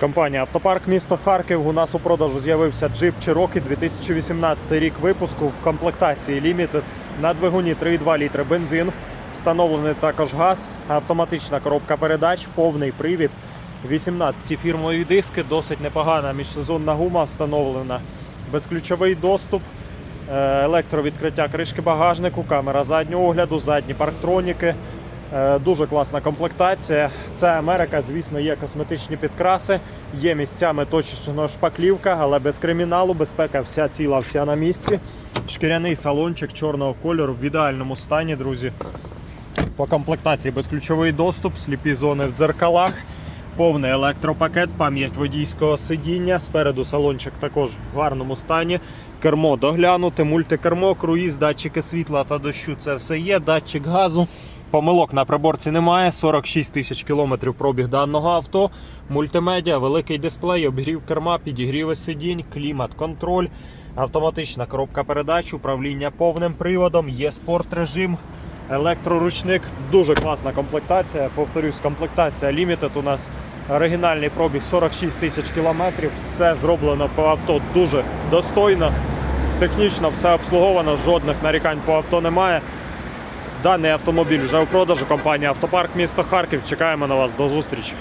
Компанія Автопарк місто Харків. У нас у продажу з'явився Jeep Cherokee 2018 рік випуску в комплектації Limited на двигуні 3,2 літри бензин. Встановлений також газ, автоматична коробка передач, повний привід. 18 фірмові диски, досить непогана міжсезонна гума встановлена. Безключовий доступ, е, електровідкриття кришки багажнику, камера заднього огляду, задні парктроніки. Е, Дуже класна комплектація. Це Америка, звісно, є косметичні підкраси, є місцями точечна шпаклівка, але без криміналу, безпека вся ціла, вся на місці. Шкіряний салончик чорного кольору в ідеальному стані, друзі. По комплектації безключовий доступ, сліпі зони в дзеркалах, повний електропакет, пам'ять водійського сидіння. Спереду салончик також в гарному стані. Кермо доглянуте, мультикермо, круїз, датчики світла та дощу. Це все є. Датчик газу. Помилок на приборці немає. 46 тисяч кілометрів пробіг даного авто. Мультимедіа, великий дисплей, обігрів керма, підігріви сидінь, клімат, контроль, автоматична коробка передач, управління повним приводом, є спорт режим. Електроручник, дуже класна комплектація. Повторюсь, комплектація Limited у нас оригінальний пробіг 46 тисяч кілометрів. Все зроблено по авто дуже достойно. Технічно все обслуговано, жодних нарікань по авто немає. Даний автомобіль вже у продажу. Компанія Автопарк місто Харків. Чекаємо на вас. До зустрічі.